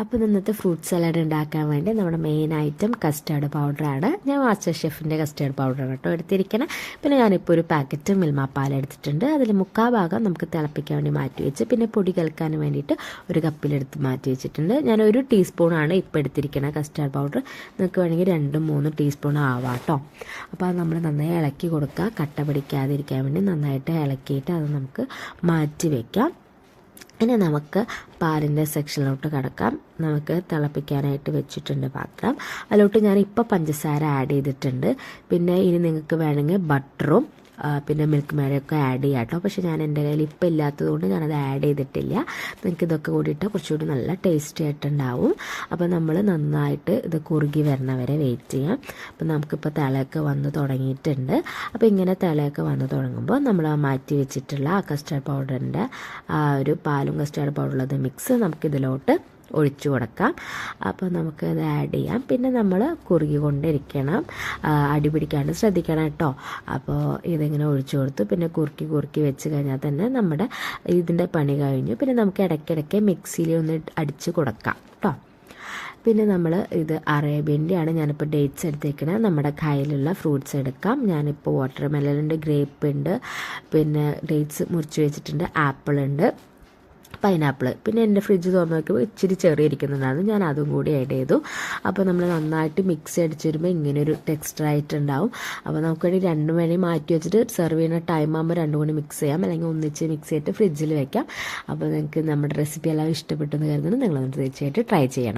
അപ്പോൾ ഇന്നത്തെ fruit salad ഉണ്ടാക്കാൻ വേണ്ടി നമ്മുടെ മെയിൻ ഐറ്റം കസ്റ്റേർഡ് പൗഡറാണ് ഞാൻ മാസ്റ്റർ ഷെഫിന്റെ കസ്റ്റേർഡ് പൗഡറാണ് കേട്ടോ എടുത്തിരിക്കണം. പിന്നെ ഞാനിപ്പോൾ ഒരു പാക്കറ്റ് മിൽമ പാൽ എടുത്തിട്ടുണ്ട്. അതിൽ മുക്കാ ഭാഗം നമുക്ക് തിളപ്പിക്കാൻ വേണ്ടി മാറ്റി വെച്ച് പിന്നെ പൊടി കലക്കാൻ വേണ്ടിയിട്ട് ഒരു കപ്പിലെടുത്ത് മാറ്റി വെച്ചിട്ടുണ്ട്. ഞാൻ ഒരു ടീസ്പൂണാണ് ഇപ്പോൾ എടുത്തിരിക്കുന്നത് കസ്റ്റേർഡ് പൗഡർ നിങ്ങൾക്ക് വേണമെങ്കിൽ രണ്ടും മൂന്നും ടീസ്പൂൺ ആവാം കേട്ടോ. അപ്പോൾ നമ്മൾ നന്നായി ഇളക്കി കൊടുക്കുക കട്ട പിടിക്കാതിരിക്കാൻ വേണ്ടി നന്നായിട്ട് ഇളക്കിയിട്ട് അത് നമുക്ക് മാറ്റി വയ്ക്കാം ഇനി നമുക്ക് പാലിന്റെ സെക്ഷനിലോട്ട് കിടക്കാം. നമുക്ക് തിളപ്പിക്കാനായിട്ട് വെച്ചിട്ടുണ്ട് പാത്രം. അതിലോട്ട് ഞാൻ ഇപ്പോൾ പഞ്ചസാര ആഡ് ചെയ്തിട്ടുണ്ട്. പിന്നെ ഇനി നിങ്ങൾക്ക് വേണമെങ്കിൽ ബട്ടറും പിന്നെ മിൽക്ക് മേഡൊക്കെ ആഡ് ചെയ്യാം കേട്ടോ പക്ഷേ ഞാൻ എന്റെ കയ്യിൽ ഇപ്പോൾ ഇല്ലാത്തതുകൊണ്ട് ഞാനത് ആഡ് ചെയ്തിട്ടില്ല. നിങ്ങൾക്ക് ഇതൊക്കെ കൂടിയിട്ട് കുറച്ചുകൂടി നല്ല ടേസ്റ്റി ആയിട്ടുണ്ടാവും. അപ്പോൾ നമ്മൾ നന്നായിട്ട് ഇത് കുറുകി വരണ വരെ വെയിറ്റ് ചെയ്യാം. അപ്പോൾ നമുക്കിപ്പോൾ തിളയൊക്കെ വന്ന് തുടങ്ങിയിട്ടുണ്ട്. അപ്പോൾ ഇങ്ങനെ തിളയൊക്കെ വന്ന് തുടങ്ങുമ്പോൾ നമ്മൾ മാറ്റി വെച്ചിട്ടുള്ള ആ കസ്റ്റാർഡ് പൗഡറിന്റെ ആ ഒരു പാലും കസ്റ്റാർഡ് പൗഡറുള്ളത് മിക്സ് നമുക്കിതിലോട്ട് ഒഴിച്ചു കൊടുക്കാം. അപ്പോൾ നമുക്ക് ഇത് ആഡ് ചെയ്യാം. പിന്നെ നമ്മൾ കുറുകി കൊണ്ടിരിക്കണം അടി പിടിക്കാണ്ട് ശ്രദ്ധിക്കണം കേട്ടോ. അപ്പോൾ ഇതിങ്ങനെ ഒഴിച്ചു കൊടുത്തു. പിന്നെ കുറുക്കി കുറുക്കി വെച്ച് കഴിഞ്ഞാൽ തന്നെ നമ്മുടെ ഇതിന്റെ പണി കഴിഞ്ഞു. പിന്നെ നമുക്ക് ഇടയ്ക്കിടയ്ക്ക് മിക്സിയിൽ ഒന്ന് അടിച്ച് കൊടുക്കാം കേട്ടോ. പിന്നെ നമ്മൾ ഇത് അറേബ്യന്റെയാണ് ഞാനിപ്പോൾ ഡേറ്റ്സ് എടുത്തേക്കുന്നത് നമ്മുടെ കയ്യിലുള്ള ഫ്രൂട്ട്സ് എടുക്കാം. ഞാനിപ്പോൾ വാട്ടർ ഉണ്ട് ഗ്രേപ്പ് ഉണ്ട്. പിന്നെ ഡേറ്റ്സ് മുറിച്ച് വെച്ചിട്ടുണ്ട് ആപ്പിൾ ഉണ്ട്. പൈനാപ്പിൾ പിന്നെ എന്റെ ഫ്രിഡ്ജ് തുറന്ന് നോക്കുമ്പോൾ ഇച്ചിരി ചെറിയ ഞാൻ അതും കൂടി ആഡ് ചെയ്തു. അപ്പോൾ നമ്മൾ നന്നായിട്ട് മിക്സ് അടിച്ച് വരുമ്പോൾ ഇങ്ങനെ ഒരു ടെക്സ്ചർ ആയിട്ടുണ്ടാവും. അപ്പോൾ നമുക്ക് വേണ്ടി രണ്ടും വേണി മാറ്റി വെച്ചിട്ട് സെർവ് ചെയ്യുന്ന ടൈം ആകുമ്പോൾ രണ്ടും കൂടി മിക്സ് ചെയ്യാം. അല്ലെങ്കിൽ ഒന്നിച്ച് മിക്സ് ചെയ്തിട്ട് ഫ്രിഡ്ജിൽ വെക്കാം. അപ്പോൾ നിങ്ങൾക്ക് നമ്മുടെ റെസിപ്പി എല്ലാം ഇഷ്ടപ്പെട്ടെന്ന് കരുതുന്നു. നിങ്ങളൊന്ന് തീർച്ചയായിട്ടും ട്രൈ ചെയ്യണം.